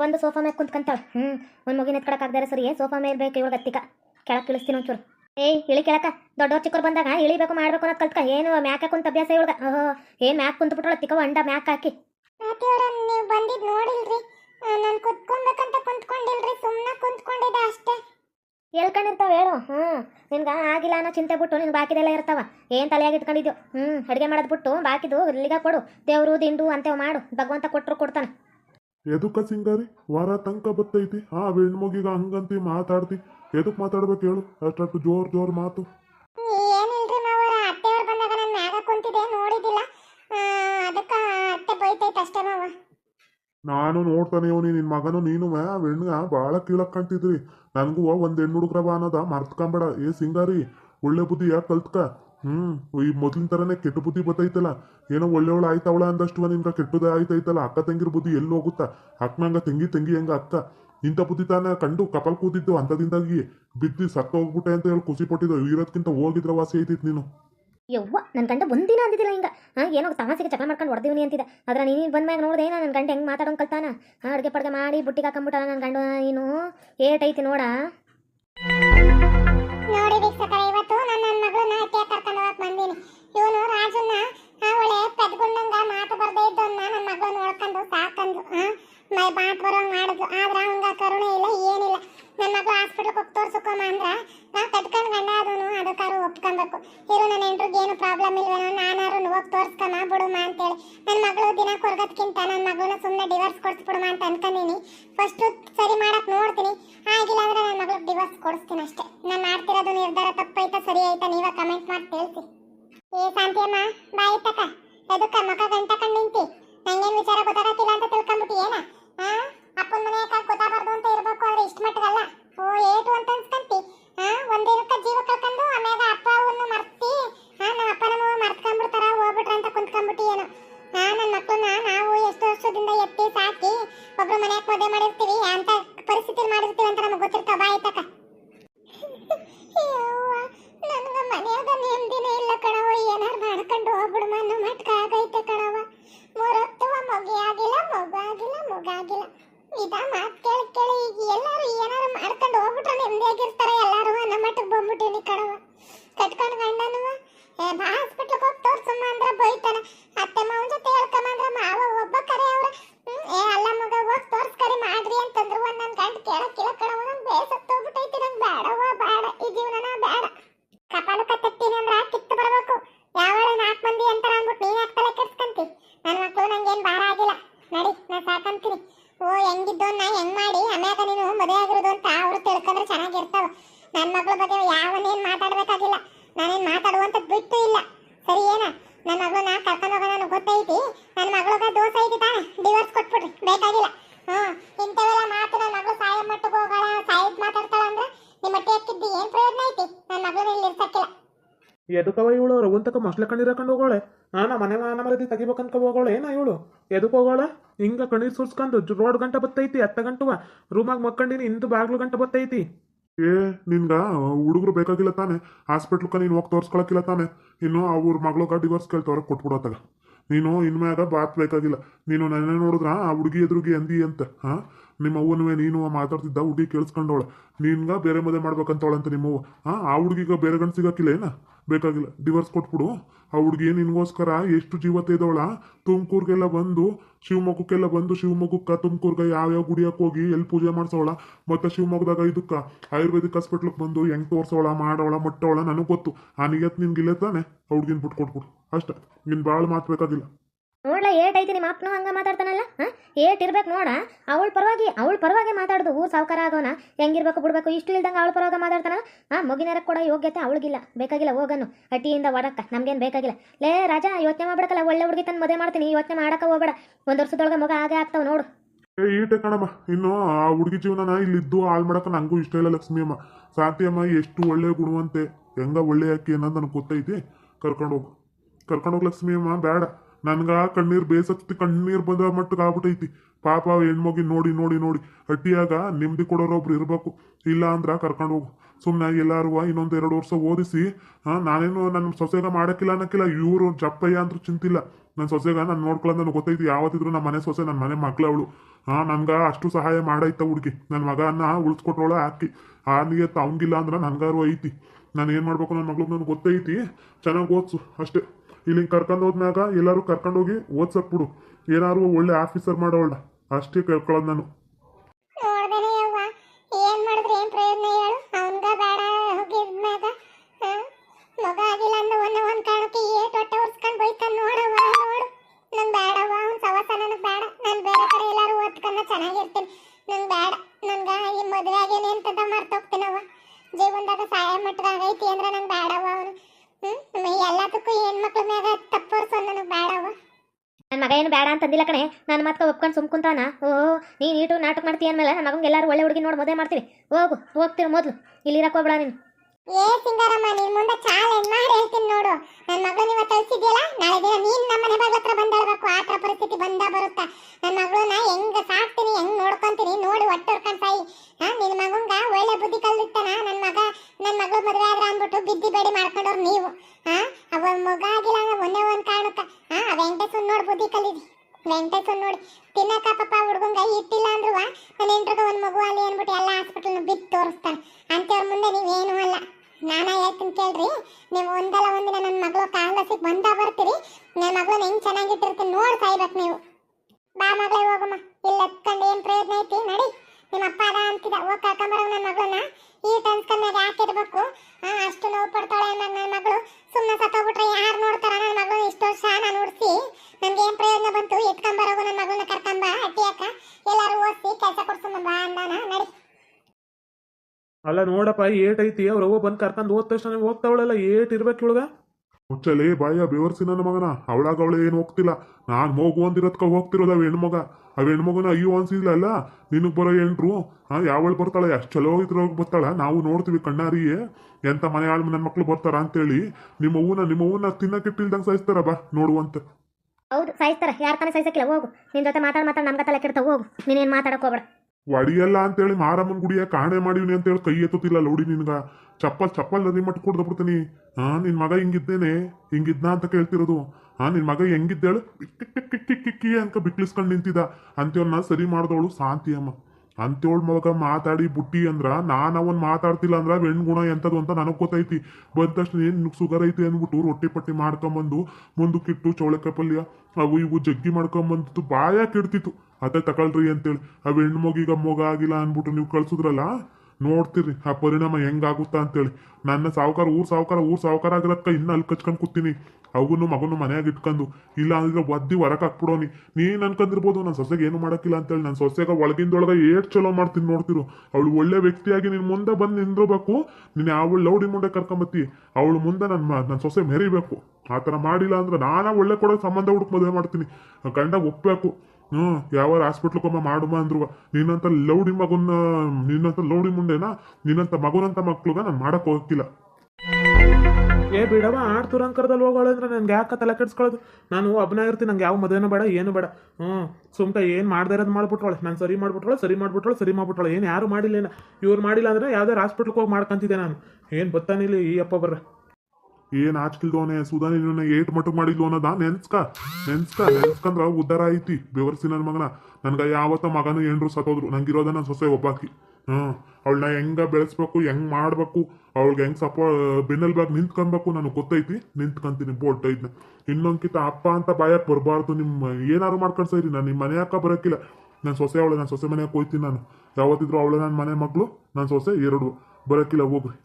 ಬಂದು ಸೋಫಾ ಮೇಲೆ ಕುಂತ್ಕಂತಾಳ ಹ್ಞೂ ಒಂದು ಮಗಿನ ಸರಿ. ಸೋಫಾ ಮೇಲೆ ಬೇಕು ಇವಾಗ ಗತ್ತಿಕ. ಕೆಳಕ್ಕೆ ಇಳಿಸ್ತೀನಿ ಒಂಚೂರು. ಏಯ್ ಇಳಿ ಕೆಳಕ. ದೊಡ್ಡವ್ರ ಚಿಕ್ಕವ್ರು ಬಂದಾಗ ಇಳಿಬೇಕು ಮಾಡ್ಬೇಕು ಅನ್ನೋದು ಕಲ್ತ್ಕ. ಏನು ಮ್ಯಾಕ ಕುಂತ ಅಭ್ಯಾಸ ಇವಳಗ. ಓಹೋ ಏನು ಮ್ಯಾಕ್ ಕುಂತ ಬಿಟ್ಟಳ ತಿಕ್ಕ ಅಂಡ ಮ್ಯಾಕ್ ಹಾಕಿ. ನೀವು ಬಂದಿದ್ ನೋಡಿಲ್ರಿ. ನಾನು ಕುತ್ಕೊಬೇಕಂತ ಕುಂತ್ಕೊಂಡಿಲ್ರಿ. ಸುಮ್ಮನೆ ಕುಂತ್ಕೊಂಡಿದ್ದೆ ಅಷ್ಟೇ. ಹೇಳ್ಕೊಂಡಿರ್ತಾವ ಹೇಳು? ಹ್ಞೂ ನಿನ್ಗೆ ಆಗಿಲ್ಲ ಅನ್ನೋ ಚಿಂತೆ ಬಿಟ್ಟು ನಿನ್ಗೆ ಬಾಕಿದೆಲ್ಲ ಇರ್ತಾವ. ಏನು ತಲೆಯಾಗಿ ಇಟ್ಕೊಂಡಿದ್ಯೋ? ಹ್ಞೂ ಅಡುಗೆ ಮಾಡೋದು ಬಿಟ್ಟು ಬಾಕಿದು ಇಲ್ಲಿಗ ಕೊಡು. ದೇವರು, ದಿಂಡು ಅಂತೇವ್ ಮಾಡು. ಭಗವಂತ ಕೊಟ್ಟರು ಕೊಡ್ತಾನೆ. ಎದುಕ ಸಿಂಗಾರಿ, ವಾರ ತಂಕ ಬತ್ತೈತಿ. ಆ ಹೆಣ್ಮಗಿಗ ಹಂಗಂತಿ ಮಾತಾಡ್ತಿ. ಎದಕ್ ಮಾತಾಡ್ಬೇಕು ಹೇಳು. ಅಷ್ಟು ಜೋರ್ ಜೋರ್ ಮಾತು ಏನಿಲ್ರಿ ಮಾವರ ಅತ್ತೆಯವ್ರು ಬಂದಾಗ ನಾನು ಮ್ಯಾಗ ಕುಂತಿದ್ದೆ ನೋಡಿದ್ದಿಲ್ಲ ಅದಕ್ಕೆ ಅತ್ತೆ ಬೈತೈತೆ ಅಷ್ಟೇ ಮಾವ ನಾನು ನೋಡ್ತಾನೆ ಇವನಿ, ನಿನ್ನ ಮಗನು, ನೀನು ಹೆಣ್ಗ ಭಾಳ ಕೀಳಕ್ ಕಾಣ್ತಿದ್ರಿ. ನನಗೂ ಒಂದು ಹೆಣ್ಣು ಹುಡುಗ್ರವ ಅನ್ನೋದ ಮರ್ತ್ಕೊಂಬೇಡ. ಏ ಸಿಂಗಾರಿ, ಒಳ್ಳೆ ಬುದ್ಧಿ ಯಾಕೆ ಕಲ್ತ್ಕ? ಹ್ಞೂ ಈ ಮೊದ್ಲಿನ ಥರನೇ ಕೆಟ್ಟ ಬುದ್ಧಿ ಬತ್ತೈತಲ್ಲ. ಏನೋ ಒಳ್ಳೆವಳ ಆಯ್ತವಳ ಅಂದಷ್ಟು ನಿನ್ಗ ಕೆಟ್ಟದ ಆಯ್ತೈತಲ್ಲ. ಅಕ್ಕ ತಂಗಿರ ಬುದ್ಧಿ ಎಲ್ಲಿ ಹೋಗುತ್ತಾ? ಅಕ್ಕನಂಗ ತಂಗಿ ತಂಗಿ ಹೆಂಗ ಅಕ್ಕ? ಇಂಥ ಬುದ್ಧಿ ತಾನೇ ಕಂಡು ಕಪಲ್ ಕೂತಿದ್ದು ಅಂಥದಿಂದಾಗಿ ಬಿದ್ದು ಸತ್ತ ಹೋಗ್ಬಿಟ್ಟೆ ಅಂತ ಹೇಳಿ ಖುಷಿ ಪಟ್ಟಿದ್ದು. ಇರೋದ್ಕಿಂತ ಹೋಗಿದ್ರ ವಾಸಿ ಐತಿತ್ ನೀನು. ಯವ್ವ ನನ್ನ ಗಂಡ ಒಂದಿನ ಅಂದಿದ್ದಿಲ್ಲ ಹಿಂಗೆ. ಹಾಂ, ಏನೋ ತಮಾಸಿಗೆ ಚಕ್ರ ಮಾಡ್ಕೊಂಡು ಹೊಡೆದಿವ್ನಿ ಅಂತಿದ್ದೆ. ಆದ್ರೆ ನೀನು ಬಂದ ಮ್ಯಾಗ ನೋಡ್ದೆ ನನ್ನ ಗಂಡ ಹೆಂಗೆ ಮಾತಾಡೋಂಗೆ ಕಲ್ತಾನ? ಹಾಂ, ಅಡುಗೆ ಪಡ್ಗೆ ಮಾಡಿ ಬುಟ್ಟಿಗೆ ಹಾಕೊಂಬಿಟ್ಟ ನನ್ನ ಗಂಡ ನೀನು? ಏಟೈತಿ ನೋಡ. ನೋಡಿ ವೀಕ್ಷಕರ, ಇವತ್ತು ನಾನು ನನ್ನ ಮಗಳನ್ನ ಅತ್ತೆ ಕರ್ಕೊಂಡು ಹೋಗಕ್ ಬಂದೀನಿ. ಇವನು ರಾಜನ್ನ ಅವಳೆ ಪೆದ್ಗುಂಡಂಗ ಮಾತು ಬರ್ದೇ ಇದ್ದವನ್ನ ನನ್ನ ಮಗಳು ನೋಡ್ಕೊಂಡು ಸಾಕಂದು ಮೈ ಮಾತು ಬರೋಂಗ್ ಮಾಡಿದ್ಲು. ಆದ್ರೆ ಅವಂಗ ಕರುಣೆ ಇಲ್ಲ, ಏನಿಲ್ಲ. ನನ್ನ ಮಗಳು ಹಾಸ್ಪಿಟ್ಲ್ಗೆ ಹೋಗಿ ತೋರ್ಸ್ಕೊಮ್ಮ ಅಂದ್ರ ನಾ ಕಟ್ಕೊಂಡ್ ಗಂಡ ಅದನು ಅದಕ್ಕಾರು ಒಪ್ಕೊಬೇಕು ಇರು ನನ್ನ ಹೆಂಡ್ರಿಗೆ ಏನು ಪ್ರಾಬ್ಲಮ್ ಇಲ್ವೇನೋ ನಾನಾರು ಹೋಗಿ ಬಿಡುಮ ಅಂತೇಳಿ. ನನ್ನ ಮಗಳು ದಿನ ಕೊರ್ಗೋದ್ಕಿಂತ ನನ್ನ ಮಗಳನ್ನ ಸುಮ್ಮನೆ ಡಿವೋರ್ಸ್ ಕೊಡಿಸ್ಬಿಡುಮ ಅಂತ ಅನ್ಕೊಂಡಿನಿ ಫಸ್ಟ್ ಸರಿ ಮಾಡಕ್ ನೋಡ್ತೀನಿ. ಆಗಿಲ್ಲ ಅಂದ್ರೆ ನನ್ನ ಮಗಳಿಗೆ ಡಿವೋರ್ಸ್ ಕೊಡಿಸ್ತೀನಿ ಅಷ್ಟೇ. ನಾನು ಮಾಡ್ತಿರೋದು ನಿರ್ಧಾರ ತಪ್ಪೈತಾ ಸರಿ ಆಯ್ತಾ ನೀವೇ ಕಮೆಂಟ್ ಮಾಡಿ ತಿಳಿಸಿ. ಏ ಶಾಂತಿಯಮ್ಮ, ಬಾಯ್ ತಕ ಎದಕ್ಕ ಮಕ ಗಂಟ ಕಂಡು ನಿಂತಿ. ನಂಗೇನು ವಿಚಾರ ಗೊತ್ತಾಗತ್ತಿಲ್ಲ ಅಂತ ತಿಳ್ಕೊಂಬಿಟ್ಟಿ ಏನ ಹಾ ಅಪ್ಪನ ಮನೆ ಯಾಕೆ ಗೊತ್ತಾಗಬಾರ್ದು ಅಂತ ಇರ್ಬೇಕು ಆದ್ರೆ ಇಷ್ಟ ಮಟ್ಟಗಲ್ಲ ಓ ಏಟು ಅಂತ ಅನ್ಸ್ಕಂತಿ ಹಾ ಒಂದಿನಕ್ಕ ಜೀವ ಕಳ್ಕೊಂಡು ಆಮ್ಯಾಗ ಅಪ್ಪ ಅವನ್ನು ಮರ್ತಿ ಹಾ ನಮ್ಮ ಅಪ್ಪ ನಮ್ಮ ಮರ್ತ್ಕೊಂಡ್ಬಿಡ್ತಾರ ಹೋಗ್ಬಿಟ್ರ ಅಂತ ಕುಂತ್ಕೊಂಡ್ಬಿಟ್ಟಿ ಏನೋ ಹಾ ನನ್ನ ಮಕ್ಕಳನ್ನ ನಾವು ಎಷ್ಟು ವರ್ಷದಿಂದ ಎತ್ತಿ ಸಾಕಿ ಒಬ್ರು ಮನ್ಯಾಗ ಮದುವೆ ಮಾಡಿರ್ತೀವಿ ಅಂತ ಪರಿಸ್ಥಿತಿ ಮಾಡಿರ್ತೀವಿ ಅಂತ ನಮಗೆ ಗೊತ್ತಿರ್ತಾವ ಬಾಯ್ ತಕ ನನಗ ಮನ್ಯಾಗ ನೆಮ್ಮದಿನೇ ಇಲ್ಲ ಕಣವ ಏನಾರು ಮಾಡ್ಕೊಂಡು ಹೋಗ್ಬಿಡು ಅನ್ನೋ ಮಟ್ಕ ಆಗೈತೆ ಕಣವ ಮೂರೊತ್ತುವ ಮಗು ಆಗಿಲ್ಲ ಮಗು ಆಗಿಲ್ಲ ಮಗು ಆಗಿಲ್ಲ ಇದ ಮಾತ್ ಕೇಳಿ ಕೇಳಿ ಈಗ ಎಲ್ಲಾರು ಏನಾರು ಮಾಡ್ಕೊಂಡು ಹೋಗ್ಬಿಟ್ರೆ ನೆಮ್ಮದಿಯಾಗಿರ್ತಾರ ಎಲ್ಲಾರು ಅನ್ನೋ ಮಟ್ಟಕ್ಕೆ ಬಂದ್ಬಿಟ್ಟಿನಿ ಕಣವ ಕಟ್ಕೊಂಡು ಗಂಡನವ ಏ ಬಾ ಹಾಸ್ಪಿಟ್ಲಿಗೆ ಹೋಗಿ ತೋರ್ಸಮ್ಮ ಅಂದ್ರ ಬೈತಾನ ಅತ್ತೆ ಮಾವನ ಜೊತೆ ಹೇಳ್ಕಮ್ಮ ಅಂದ್ರ ಮಾವ ಒಬ್ಬ ಕರೆ ಅವ್ರ ಏ ಅಲ್ಲ ಮಗ ಹೋಗಿ ತೋರ್ಸ್ಕರಿ ಮಾಡ್ರಿ ಅಂತಂದ್ರು ಒಂದ್ ನನ್ ಗಂಡ ಕೇಳಕ್ಕಿಲ್ಲ ಕಣವ ನನ್ ಬೇಸತ್ತೋಗ್ಬಿಟ್ಟೈತಿ ನಂಗೆ ಬೇಡವ ಬೇಡ ಈ ಜೀವನನ ಬೇಡ ಕಪಾಲು ಕತ್ತತ್ತೀನಿ ಅಂದ್ರ ಕಿತ್ತು ಬರ್ಬೇಕು ಯಾವಳ ನಾಲ್ಕು ಮಂದಿ ಅಂತಾರ ಅಂದ್ಬಿಟ್ಟು ನೀನ್ ಯಾಕೆ ತಲೆ ಕೆಡ್ಸ್ಕಂತಿ ನನ್ನ ಮಕ್ಕಳು ನಂಗೇನ್ ಭಾರ ಆಗಿಲ್ಲ ನಡಿ ನಾ ಸಾಕಂತೀನಿ ಓ ಹೆಂಗಿದ್ದು ನಾ ಹೆಂಗ್ ಮಾಡಿ ಆಮ್ಯಾಗ ನೀನು ಮದುವೆ ಆಗಿರೋದು ಅಂತ ಅವ್ರು ತಿಳ್ಕೊಂಡ್ರೆ ಚೆನ್ನಾಗಿರ್ತಾವ ನನ್ನ ಮಗಳ ಬಗ್ಗೆ ಯಾವನೇನ್ ಮಾತಾಡ್ಬೇಕಾಗಿಲ್ಲ ನಾನೇನ್ ಮಾತಾಡುವಂತ ಬಿಟ್ಟು ಇಲ್ಲ ಸರಿ ಏನ ನನ್ನ ಮಗಳನ್ನ ಕರ್ಕೊಂಡು ಹೋಗೋಣ ನನಗೆ ಗೊತ್ತೈತಿ ನನ್ನ ಮಗಳಿಗೆ ದೋಷ ಐತಿ ತಾನೆ ಡಿವೋರ್ಸ್ ಕೊಟ್ಬಿಡ್ರಿ ಬೇಕಾಗಿಲ್ಲ ಹ್ಮ್ ಇಂಥವೆಲ್ಲ ಮಾತು ನನ್ನ ಮಗಳು ಸಾಯ ಮಟ್ಟಿಗೆ ಹೋಗೋಣ ಸಾಯತ್ ಮಾತಾಡ್ತಾಳ ಅಂದ್ರೆ ನಿಮ್ಮ ಹೊಟ್ಟೆ ಎತ್ತಿದ್ದು ಏನ್ ಪ್ರಯೋಜನ ಐತಿ ನನ್ನ ಮಗಳನ್ನ ಇಲ್ಲಿ ಇರ್ಸಕ್ಕಿಲ್ಲ ಎದಕ್ಕವ ಇವಳು? ರವಂತಕ ಮಸ್ಲೆ ಕಣ್ಣೀರ ಕಂಡು ಹೋಗೋಳೆ. ನಾ ಮನೆ ಮಾನ ಮರದಿ ತೆಗಿಬೇಕಂತ ಹೋಗೋಳೆ. ಏನ ಇವಳು? ಎದಕ್ಕೆ ಹೋಗೋಳೆ? ಹಿಂಗ ಕಣ್ಣೀರ್ ಸುರ್ಸ್ಕೊಂಡು ರೋಡ್ ಗಂಟ ಬತ್ತೈತಿ ಹತ್ತ ಗಂಟುವ. ರೂಮಾಗ ಮಕ್ಕಂಡಿನಿ, ಇಂದು ಬಾಗ್ಲು ಗಂಟ ಬತ್ತೈತಿ. ಏ, ನಿನ್ಗ ಹುಡುಗರು ಬೇಕಾಗಿಲ್ಲ ತಾನೆ. ಹಾಸ್ಪಿಟ್ಲ್ಕ ನೀನು ಹೋಗಿ ತೋರ್ಸ್ಕೊಳಕಿಲ್ಲ ತಾನೆ. ಇನ್ನು ಅವ್ರ ಮಗಳಗ ಡಿವೋರ್ಸ್ ಕೇಳ್ತವ್ರ, ಕೊಟ್ಬಿಡತ್ತಾಗ. ನೀನು ಇನ್ಮ್ಯಾಗ ಬಾತ್ ಬೇಕಾಗಿಲ್ಲ. ನೀನು ನನ್ನ ನೋಡಿದ್ರ ಆ ಹುಡುಗಿ ಎದುರುಗಿ ಅಂದಿ ಅಂತ, ಹಾ? ನಿಮ್ಮ ಅವ್ವನೂ ನೀನು ಮಾತಾಡ್ತಿದ್ದ ಹುಡುಗಿ ಕೇಳಿಸ್ಕೊಂಡವಳ. ನಿನ್ಗ ಬೇರೆ ಮದುವೆ ಮಾಡ್ಬೇಕಂತವಳಂತ ನಿಮ್ಮವ್ವ ಹಾ ಆ ಹುಡುಗಿಗ ಬೇರೆ ಗಂಡ ಸಿಗಕ್ಕಿಲ್ಲ ಏನ? ಬೇಕಾಗಿಲ್ಲ. ಡಿವೋರ್ಸ್ ಕೊಟ್ಬಿಡು. ಆ ಹುಡುಗಿ ನಿನ್ಗೋಸ್ಕರ ಎಷ್ಟು ಜೀವತೆ ಇದಾವಳ ತುಮಕೂರ್ಗೆಲ್ಲ ಬಂದು, ಶಿವಮೊಗ್ಗಕ್ಕೆಲ್ಲ ಬಂದು, ಶಿವಮೊಗ್ಗಕ್ಕ ತುಮಕೂರ್ಗ ಯಾವ್ಯಾವ ಗುಡಿಯಕ್ಕೆ ಹೋಗಿ ಎಲ್ಲಿ ಪೂಜೆ ಮಾಡ್ಸೋಳ ಮತ್ತೆ ಶಿವಮೊಗ್ಗದಾಗ ಇದಕ್ಕ ಆಯುರ್ವೇದಿಕ್ ಹಾಸ್ಪಿಟ್ಲಿಗೆ ಬಂದು ಹೆಂಗ್ ತೋರ್ಸೋಳ ಮಾಡೋಳ ಮಟ್ಟವಳ ನನಗೆ ಗೊತ್ತು. ಆ ನಿಗತ್ ನಿನ್ಗಿಲ್ಲ ತಾನೆ? ಆ ಹುಡುಗಿನ ಬಿಟ್ಟು ಕೊಟ್ಬಿಡು ಅಷ್ಟೇ. ನಿನ್ ಭಾಳ ಮಾತು ಬೇಕಾಗಿಲ್ಲ. ನೋಡ್ಲ ಏಟೈತಿ ನಿಮ್ಮ ಅಪ್ಪನು ಹಂಗ ಮಾತಾಡ್ತಾನಲ್ಲ? ಏಟ್ ಇರ್ಬೇಕು ನೋಡ. ಅವಳ ಪರವಾಗಿ ಅವಳ ಪರವಾಗಿ ಮಾತಾಡ್ದು ಊರ್ ಸಾವುಕಾರ ಆಗೋನ ಹೆಂಗಿರ್ಬೇಕು ಬಿಡ್ಬೇಕು? ಇಷ್ಟು ಇಲ್ದಂಗೆ ಅವಳ ಪರವಾಗಿ ಮಾತಾಡ್ತಾನಲ್ಲ? ಹಾಂ, ಮಗಿನಾರ ಕೂಡ ಯೋಗ್ಯತೆ ಅವಳಿಗಿಲ್ಲ. ಬೇಕಾಗಿಲ್ಲ ಹೋಗನು ಅಟ್ಟಿಯಿಂದ ಒಡಕ್ಕ ನಮ್ಗೇನು ಬೇಕಾಗಿಲ್ಲ. ಲೇ ರಾಜ, ಯೋಚನೆ ಮಾಡ್ಬೇಕಲ್ಲ. ಒಳ್ಳೆ ಹುಡುಗಿ ತಂದು ಮದುವೆ ಮಾಡ್ತೀನಿ. ಯೋಚನೆ ಮಾಡಕ್ಕೆ ಹೋಗ್ಬೇಡ. ಒಂದು ವರ್ಷದೊಳಗೆ ಮಗ ಆಗೇ ಆಗ್ತಾವ ನೋಡು. ಈಟೆ ಕಣಮ್ಮ. ಇನ್ನು ಆ ಹುಡುಗಿ ಜೀವನನ ಇಲ್ಲಿದ್ದು ಹಾಳು ಮಾಡಕ್ಕೆ ನಂಗೂ ಇಷ್ಟ ಇಲ್ಲ ಲಕ್ಷ್ಮಿ ಅಮ್ಮ. ಶಾಂತಿ ಅಮ್ಮ, ಎಷ್ಟು ಒಳ್ಳೆ ಗುಣವಂತೆ. ಹೆಂಗ ಒಳ್ಳೆ ಅಕ್ಕಿ ಅನ್ನೋದು ನನಗೆ ಗೊತ್ತೈತಿ? ಕರ್ಕೊಂಡು ಹೋಗು. ಕರ್ಕೊಂಡು ಹೋಗಿ ಲಕ್ಷ್ಮಿ ಅಮ್ಮ. ಬೇಡ ನನ್ಗ ಕಣ್ಣೀರ್ ಬೇಸತ್ತಿ ಕಣ್ಣೀರ್ ಬಂದ ಮಟ್ಟಕ್ಕೆ ಆಗ್ಬಿಟ್ಟೈತಿ ಪಾಪ ಹೆಣ್ಮಗಿ ನೋಡಿ ನೋಡಿ ನೋಡಿ ಹಟ್ಟಿಯಾಗ ನೆಮ್ಮದಿ ಕೊಡೋರೊಬ್ರು ಇರಬೇಕು. ಇಲ್ಲ ಅಂದ್ರ ಕರ್ಕೊಂಡು ಹೋಗು. ಸುಮ್ಮನೆ ಎಲ್ಲಾರು ಇನ್ನೊಂದು ಎರಡು ವರ್ಷ ಓದಿಸಿ ನಾನೇನು ನನ್ನ ಸೊಸೆಗ ಮಾಡಕ್ಕಿಲ್ಲ ಅನ್ನಕ್ಕಿಲ್ಲ, ಇವರು ಜಪ್ಪಯ್ಯ ಅಂದ್ರೂ ಚಿಂತಿಲ್ಲ. ನನ್ನ ಸೊಸೆಗ ನಾನು ನೋಡ್ಕೊಳ್ಳೋದು ನನಗೆ ಗೊತ್ತೈತಿ, ಯಾವತ್ತಿದ್ರು ನಮ್ಮ ಮನೆ ಸೊಸೆ ನನ್ನ ಮನೆ ಮಕ್ಳವಳು ಹಾ, ನನ್ಗ ಅಷ್ಟು ಸಹಾಯ ಮಾಡೈತ ಹುಡುಗಿ. ನನ್ನ ಮಗನ ಉಳಿಸ್ಕೊಟ್ರೋಳ ಹಾಕಿ ಆನಿಗೆ ತಾವಂಗಿಲ್ಲ ಅಂದ್ರೆ ನನ್ಗಾರು ಐತಿ. ನಾನು ಏನು ಮಾಡ್ಬೇಕು ನನ್ನ ಮಗಳು ನನಗೆ ಗೊತ್ತೈತಿ, ಚೆನ್ನಾಗಿ ಓದ್ಸು ಅಷ್ಟೇ. ಇಲ್ಲಿ ಕರ್ಕೊಂಡು ಹೋದ್ಮ್ಯಾಗ ಎಲ್ಲರೂ ಕರ್ಕೊಂಡು ಹೋಗಿ ಓದ್ಸಕ್ ಬಿಡು ಏನಾರು ಒಳ್ಳೆ ಆಫೀಸರ್ ಮಾಡೋಣ ಅಷ್ಟೇ ಕೇಳ್ಕೊಳ್ಳೋದು ನಾನು. ನೋಡ್ದೇನೆ ಯವ್ವ. ಏನ್ ಮಾಡಿದ್ರೆ ಏನ್ ಪ್ರಯೋಜನ ಹೇಳು. ಅವನ್ಗ ಬೇಡ ಹೋಗಿದ್ಮ್ಯಾಗ. ಹಾ? ಮಗ ಆಗಿಲ್ಲ ಅಂದ ಒಂದೇ ಒಂದ್ ಕಾರಣಕ್ಕೆ ಏಟ್ ಹೊಟ್ಟೆ ಉರ್ಸ್ಕೊಂಡ್ ಬೈತಾನ ನೋಡವ್ವ, ನೋಡು. ನಂಗ್ ಬೇಡವ್ವ, ಅವ್ನ್ ಸವಾಸ ನನಗ್ ಬೇಡ. ನಾನ್ ಬೇರೆ ಕಡೆ ಎಲ್ಲಾರು ಓದ್ಕೊಂಡ ಚೆನ್ನಾಗಿರ್ತೀನಿ. ನಂಗ್ ಬೇಡ. ನನ್ಗ ಈ ಮದ್ವೆ ಆಗೇನೆ ಅಂತದ ಮರ್ತೋಗ್ತೀನವ್ವ ಜೀವನದಾಗ ಸಹಾಯ ಮಟ್ಟದಾಗೈತಿ ಅಂದ್ರೆ ನಂಗ್ ಬೇಡವ್ವ ಅವನು. ಎಲ್ಲದಕ್ಕೂ ಹೆಣ್ಮಕ್ಳ ಮ್ಯಾಗ ತಪ್ಪರ್ಸೋ ನನಗ್ ಬೇಡವ ನನ್ನ ಮಗ ಏನು ಬೇಡ ಅಂತಂದಿಲ್ಲ ಕಣೆ. ನನ್ನ ಮಾತ್ರ ಒಪ್ಕೊಂಡು ಸುಮ್ಕುಂತಾನ ಓ ನೀನು ನೀಟು ನಾಟಕ ಮಾಡ್ತೀಯ ಅಂದಮೇಲೆ ನನ್ನ ಮಗಂಗೆ ಎಲ್ಲರೂ ಒಳ್ಳೆ ಹುಡುಗಿ ನೋಡಿ ಮದುವೆ ಮಾಡ್ತೀವಿ. ಹೋಗು ಹೋಗ್ತೀರಿ ಮೊದಲು. ಇಲ್ಲಿ ಇರಕ್ಕೆ ಹೋಗ್ಬೇಡ ನೀನು. ಏ ಸಿಂಗಾರಮ್ಮ ನಿನ್ ಮುಂದೆ ಚಾಲೆಂಜ್ ಮಾಡಿ ಹೇಳ್ತೀನಿ ನೋಡು ನನ್ನ ಮಗಳನ್ನ ಇವತ್ತು ಕಳ್ಸಿದ್ಯಲ್ಲ ನಾಳೆ ದಿನ ನೀನ್ ನಮ್ಮ ಮನೆ ಬಾಗ್ಲ ಹತ್ರ ಬಂದಾಳ್ಬೇಕು ಆ ಥರ ಪರಿಸ್ಥಿತಿ ಬಂದ ಬರುತ್ತಾ ನನ್ನ ಮಗಳನ್ನ ಹೆಂಗ್ ಸಾಕ್ತೀನಿ ಹೆಂಗ್ ನೋಡ್ಕೊಂತೀನಿ ನೋಡಿ ಒಟ್ಟು ಹೊರ್ಕೊಂಡ್ ಸಾಯಿ ಹಾ ನಿನ್ ಮಗಂಗ ಒಳ್ಳೆ ಬುದ್ಧಿ ಕಲಿತಾನ ನನ್ನ ಮಗ ನನ್ನ ಮಗಳು ಮದುವೆ ಆದ್ರ ಅಂದ್ಬಿಟ್ಟು ಬಿದ್ದಿ ಬೇಡಿ ಮಾಡ್ಕೊಂಡವ್ರು ನೀವು ಹಾ ಅವ ಮಗ ಆಗಿಲ್ಲ ಅಂದ್ರೆ ಒಂದೇ ಒಂದ್ ಕಾರಣಕ್ಕ ಹಾ ವೆಂಕಟೇಶನ್ ನೋಡಿ ಬುದ್ಧಿ ಕಲಿದಿ ವೆಂಕಟೇಶನ್ ನೋಡಿ. ತಿನ್ನಕ ಪಾಪ ಹುಡುಗಂಗ ಇಟ್ಟಿಲ್ಲ ಅಂದ್ರೂ ನನ್ನ ಹೆಂಡ್ರಿಗೆ ಒಂದ್ ಮಗು ಅಲ್ಲಿ ಅಂದ್ಬಿಟ್ಟು ಎಲ್ಲ ಹಾಸ್ಪಿಟಲ್ ಬಿದ್ದು ತೋರಿಸ್ತಾನೆ. ಅಂತವ್ರ ಮುಂದೆ ನೀವೇನು ಅಲ್ಲ. ನಾನಾ ಹೇಳ್ತೀನಿ ಕೇಳ್ರಿ. ನೀವು ಒಂದಲ್ಲ ಒಂದಿನ ನನ್ನ ಮಗಳು ಕಾಂಗ್ರೆಸ್ಸಿಗೆ ಬಂದ ಬರ್ತೀರಿ. ನನ್ನ ಮಗಳನ್ನ ಹೆಂಗ್ ಚೆನ್ನಾಗಿಟ್ಟಿರ್ತೀನಿ ನೋಡಿ ಸಾಯ್ಬೇಕು ನೀವು. ಬಾ ಮಗಳೇ ಹೋಗಮ್ಮ. ಇಲ್ಲಿ ಎತ್ಕೊಂಡು ಏನ್ ಪ್ರಯೋಜನ ಐತಿ? ನಡಿ. ನಿಮ್ಮ ಅಪ್ಪ ಅದ ಅಂತಿದ ಓ ಕರ್ಕೊಂಬರೋ ನನ್ನ ಮಗಳನ್ನ. ಈ ಟೆನ್ಸ್ಕೊಂಡಾಗ ಯಾಕೆ ಇರ್ಬೇಕು? ಅಷ್ಟು ನೋವು ಪಡ್ತಾಳೆ ಅಂದಾಗ ನನ್ನ ಮಗಳು. ಸುಮ್ಮನೆ ಸತ್ತೋಗ್ಬಿಟ್ರೆ ಯಾರು ನೋಡ್ತಾರ ನನ್ನ ಮಗಳು ಇಷ್ಟು ವರ್ಷ ನಾನು ಉಡ್ಸಿ ನಮ್ಗೆ ಏನು ಪ್ರಯೋಜನ ಬಂತು? ಎತ್ಕೊಂಬರೋಗು ನನ್ನ ಮಗಳನ್ನ ಕರ್ಕೊಂಬ ಅಟ್ಟಿಯಕ್ಕ ಎಲ್ಲರೂ ಓದಿಸಿ ಕೆಲಸ ಕೊಡ್ಸಮ್ಮ ಬಾ ಅಂದಾನ. ನಡಿ. ಅಲ್ಲ ನೋಡಪ್ಪ ಏಟ್ ಐತಿ ಅವ್ರ ಅವ್ವ ಬಂದು ಕರ್ಕೊಂಡು ಹೋದ ತಕ್ಷಣ ಹೋಗ್ತಾವಳಲ್ಲ. ಏಟ್ ಇರ್ಬೇಕು ಇವಳಗ. ಮುಚ್ಚಲೆ ಬಾಯ ಬೆವರ್ಸಿ ನನ್ನ ಮಗನ. ಅವಳಾಗ ಅವಳೆ ಏನು ಹೋಗ್ತಿಲ್ಲ ನಾನು ಹೋಗು ಅಂದಿರೋದ್ಕ ಹೋಗ್ತಿರೋದು ಅವ್ ಹೆಣ್ಮಗ ಅವ್ ಹೆಣ್ಮಗನ ಅಯ್ಯೋ ಅನ್ಸಿಲ್ಲ ಅಲ್ಲ? ನಿನಗೆ ಬರೋ ಹೆಣ್ರು ಯಾವಳು ಬರ್ತಾಳೆ? ಅಷ್ಟು ಚಲೋ ಇದ್ರೋಗಿ ಬರ್ತಾಳೆ? ನಾವು ನೋಡ್ತೀವಿ ಕಣ್ಣಾರಿಯೇ. ಎಂತ ಮನೆ ಆಳು ನನ್ನ ಮಕ್ಳು ಬರ್ತಾರ ಅಂತೇಳಿ. ನಿಮ್ಮ ಹೂವನ್ನ ನಿಮ್ಮ ಹೂವನ್ನ ತಿನ್ನಕ್ಕಿಟ್ಟಿಲ್ದಂಗೆ ಸಾಯಿಸ್ತಾರ ಬಾ, ನೋಡುವಂತ. ಹೌದು ಸಾಯಿಸ್ತಾರೆ ಯಾರು ತಾನೇ ಸಾಯಿಸಕ್ಕಿಲ್ಲ ಹೋಗು. ನಿನ್ನ ಜೊತೆ ಮಾತಾಡ ಮಾತಾಡ ನಮ್ಗೆ ತಲೆ ಕೆಡ್ತಾ ಹೋಗು. ನೀನೇನು ಮಾತಾಡಕ್ಕೆ ಹೋಗ್ಬೇಡ. ಒಡಿಯಲ್ಲ ಅಂತೇಳಿ ಮಾರಮ್ಮನ ಗುಡಿಯ ಕಾಣೆ ಮಾಡಿವ್ನಿ ಅಂತೇಳಿ ಕೈ ಎತ್ತುತ್ತಿಲ್ಲ ಲೋಡಿ ನಿನ್ಗ. ಚಪ್ಪಲ್ ಚಪ್ಪಲ್ ನದಿ ಮಟ್ಟ ಕೊಡ್ದ ಬಿಡ್ತೀನಿ. ಹಾ, ನಿನ್ ಮಗ ಹಿಂಗಿದ್ದೇನೆ. ಹಿಂಗಿದ್ನ ಅಂತ ಕೇಳ್ತಿರೋದು. ಹಾ, ನಿನ್ ಮಗ ಹೆಂಗಿದ್ದೇಳು? ಕಿಕ್ ಕಿಕ್ ಕಿಕ್ ಕಿಕ್ ಕಿಕ್ಕಿ ಅಂತ ಬಿಕ್ಲಿಸ್ಕೊಂಡು ನಿಂತಿದ್ದ. ಅಂತೇವ್ನ ಸರಿ ಮಾಡ್ದವಳು ಶಾಂತಿ ಅಮ್ಮ. ಅಂತೇಳ್ ಮಗ ಮಾತಾಡಿ ಬುಟ್ಟಿ ಅಂದ್ರ ನಾನ್ ಅವನ್ ಮಾತಾಡ್ತಿಲ್ಲ ಅಂದ್ರ ಬೆಣ್ಣ ಗುಣ ಎಂತದ್ ಅಂತ ನನಗ್ ಗೊತ್ತೈತಿ. ಬಂದ ತಕ್ಷಣ ಏನ್ ಸುಗರ್ ಐತಿ ಅಂದ್ಬಿಟ್ಟು ರೊಟ್ಟಿ ಪಟ್ಟಿ ಮಾಡ್ಕೊಂಬಂದು, ಮುಂದಕ್ಕಿಟ್ಟು ಚೌಳಕ ಪಲ್ಯ, ಅವು ಇವು ಜಗ್ಗಿ ಮಾಡ್ಕೊಂಬಂದಿತ್ತು. ಬಾಯಾಕ್ ಇಡ್ತಿತ್ತು ಅದೇ ತಗೊಳ್ರಿ ಅಂತೇಳಿ. ಅವ್ ಹೆಣ್ಣು ಮಗಿಗ ಮಗ ಆಗಿಲ್ಲ ಅಂದ್ಬಿಟ್ಟು ನೀವು ಕಳ್ಸುದ್ರಲ್ಲ? ನೋಡ್ತೀರಿ, ಆ ಪರಿಣಾಮ ಹೆಂಗಾಗುತ್ತಾ ಅಂತೇಳಿ. ನನ್ನ ಸಾವುಕಾರ, ಊರ್ ಸಾವುಕಾರ ಊರ್ ಸಾವುಕಾರ ಆಗಿರೋದ್ಕ ಇನ್ನ ಅಲ್ಲಿ ಕಚ್ಕೊಂಡ್ ಕೂತೀನಿ. ಅವನು ಮಗನು ಮನೆಯಾಗ ಇಟ್ಕೊಂಡು, ಇಲ್ಲ ಅಂದ್ರೆ ಒದ್ದಿ ಹೊರಕ್ ಹಾಕ್ಬಿಡೋನಿ. ನೀನ್ ಅನ್ಕೊಂಡಿರ್ಬೋದು ನನ್ನ ಸೊಸೆಗೆ ಏನು ಮಾಡಕ್ಕಿಲ್ಲ ಅಂತೇಳಿ. ನನ್ನ ಸೊಸೆಗ ಒಳಗಿಂದೊಳಗ ಏಟ್ ಚಲೋ ಮಾಡ್ತೀನಿ ನೋಡ್ತಿರು. ಅವಳು ಒಳ್ಳೆ ವ್ಯಕ್ತಿಯಾಗಿ ನಿನ್ ಮುಂದೆ ಬಂದು ನಿಂದ್ರಬೇಕು. ನೀನು ಅವಳು ಲೌಡಿ ಮುಂದೆ ಕರ್ಕೊಂಬತ್ತಿ? ಅವಳು ಮುಂದೆ ನನ್ನ ನನ್ನ ಸೊಸೆ ಮೆರಿಬೇಕು. ಆ ಥರ ಮಾಡಿಲ್ಲ ಅಂದ್ರೆ ನಾನಾ ಒಳ್ಳೆ ಕೊಡೋ ಸಂಬಂಧ ಹುಡುಕ್ ಮದುವೆ ಮಾಡ್ತೀನಿ. ಗಂಡ ಒಪ್ಪಬೇಕು ಹ್ಞೂ ಯಾವ ಹಾಸ್ಪಿಟ್ಲ್ಗೊಮ್ಮ ಮಾಡುಮ ಅಂದ್ರು, ನಿನ್ನಂತ ಲೌಡಿ ಮಗುನ ನಿನ್ನಂತ ಲೌಡಿ ಮುಂದೆನಾ ನಿನ್ನಂತ ಮಗುನಂತ ಮಕ್ಳುಗ ನಾನು ಮಾಡಕ್ ಹೋಗ್ತಿಲ್ಲ. ಏ ಬಿಡವ ಆಡ್ ತುರಂಕರದಲ್ಲಿ ಹೋಗೋಳಂದ್ರೆ ನನ್ಗೆ ಯಾಕೆ ತಲೆ ಕೆಡ್ಸ್ಕೊಳೋದು ನಾನು ಒಬ್ಬನೇ ಇರ್ತೀನಿ, ನಂಗೆ ಯಾವ ಮದುವೆನೂ ಬೇಡ, ಏನು ಬೇಡ. ಹ್ಞೂ, ಸುಮ್ಕ ಏನು ಮಾಡ್ದೇ ಇರೋದು ಮಾಡ್ಬಿಟ್ರೋಳೆ. ನಾನು ಸರಿ ಮಾಡ್ಬಿಟ್ರೋಳೆ ಸರಿ ಮಾಡ್ಬಿಟ್ರೋಳೆ ಸರಿ ಮಾಡ್ಬಿಟ್ರೋಳೆ. ಏನು ಯಾರು ಮಾಡಿಲ್ಲ ಏನ ಇವ್ರು ಮಾಡಿಲ್ಲ ಅಂದ್ರೆ ಯಾವ್ದಾರು ಹಾಸ್ಪಿಟ್ಲ್ಗೆ ಹೋಗಿ ಮಾಡ್ಕೊಂತಿದ್ದೆ ನಾನು. ಏನು ಬತ್ತಾನಿಲ್ಲ ಈ ಅಪ್ಪ ಬರ್ರೆ. ಏನ್ ಆಚ್ಕಿಲ್ದವನೆ ಸುಧಾ ನಿನ್ನ ಏಟ್ ಮಟ್ಟಕ್ ಮಾಡಿದ್ಲು ಅನ್ನೋದ ನೆನ್ಸ್ಕ ನೆನ್ಸ್ಕ, ನೆನ್ಸ್ಕಂದ್ರ ಉದ್ದಾರ ಐತಿ ಬೆವರ್ಸಿ ನನ್ನ ಮಗನ. ನನ್ಗ ಯಾವತ್ತ ಮಗನ ಏನ್ರು ಸತ್ತೋದ್ರು. ನಂಗಿರೋದ ನನ್ನ ಸೊಸೆ ಒಬ್ಬಾಕಿ. ಹ್ಮ್ ಅವಳನ್ನ ಹೆಂಗ ಬೆಳೆಸ್ಬೇಕು, ಹೆಂಗ್ ಮಾಡ್ಬೇಕು, ಅವಳಿಗೆ ಹೆಂಗ್ ಸಪೋ ಬೆನ್ನಲ್ ಬಾಗ್ ನಿಂತ್ಕೊಬೇಕು ನನಗೆ ಗೊತ್ತೈತಿ. ನಿಂತ್ಕಂತೀನಿ, ಬೋಟ್ ಐದ್ನ. ಇನ್ನೊಂದ್ಕಿತ ಅಪ್ಪ ಅಂತ ಬಾಯಕ್ ಬರಬಾರ್ದು. ನಿಮ್ಮ ಏನಾರು ಮಾಡ್ಕೊಂಡ್ ಸರಿ. ನಾನು ನಿಮ್ಮ ಮನೆ ಹಾಕ ಬರೋಕ್ಕಿಲ್ಲ ನನ್ನ ಸೊಸೆ ಅವಳೆ ನನ್ನ ಸೊಸೆ ಮನೆಯಾಗ ಹೋಯ್ತೀನಿ ನಾನು. ಯಾವತ್ತಿದ್ರು ಅವಳೆ ನನ್ನ ಮನೆ ಮಗಳು ನನ್ನ ಸೊಸೆ ಎರಡು. ಬರೋಕ್ಕಿಲ್ಲ ಹೋಗ್ರಿ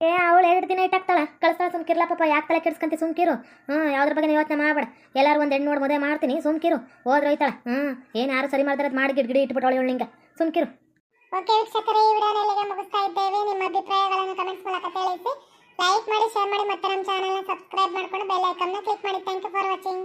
ಏ, ಅವಳು ಎರಡು ದಿನ ಇಟ್ಟಾಕ್ತಾಳ ಕಳಿಸ್ತಾಳ ಸುಮ್ಕಿರ್ಲ ಪಾಪ, ಯಾಕೆ ತಲೆ ಕೆಡ್ಸ್ಕಂತ ಸುಮ್ಕಿರು? ಹ್ಞೂ ಯಾವ್ದ್ರ ಬಗ್ಗೆ ಯೋಚನೆ ಮಾಡಬೇಡ. ಎಲ್ಲರೂ ಒಂದು ಹೆಣ್ಣು ನೋಡಿ ಮದುವೆ ಮಾಡ್ತೀನಿ, ಸುಮ್ಕಿರು. ಹೋದ್ರೊಯ್ತಾಳ ಹ್ಞೂ ಏನು ಯಾರು ಸರಿ ಮಾಡಿದ್ರೆ ಮಾಡಿ ಗಿಡ ಗಿಡ ಇಟ್ಬಿಟ್ಟವಳು ಇವಳು ನಿಂಗೆ. ಸುಮ್ಕಿರು. ಓಕೆ ವೀಕ್ಷಕರೇ, ಈ ವಿಡಿಯೋನ ಇಲ್ಲಿಗೆ ಮುಗಿಸ್ತಾ ಇದ್ದೇವೆ. ನಿಮ್ಮ ಅಭಿಪ್ರಾಯಗಳನ್ನು ಕಮೆಂಟ್ಸ್ ಮೂಲಕ ತಿಳಿಸಿ. ಲೈಕ್ ಮಾಡಿ ಶೇರ್ ಮಾಡಿ, ಮತ್ತೆ ನಮ್ಮ ಚಾನಲ್ನ ಸಬ್ಸ್ಕ್ರೈಬ್ ಮಾಡ್ಕೊಂಡು ಬೆಲ್ ಐಕನ್ನ ಕ್ಲಿಕ್ ಮಾಡಿ. Thank you for watching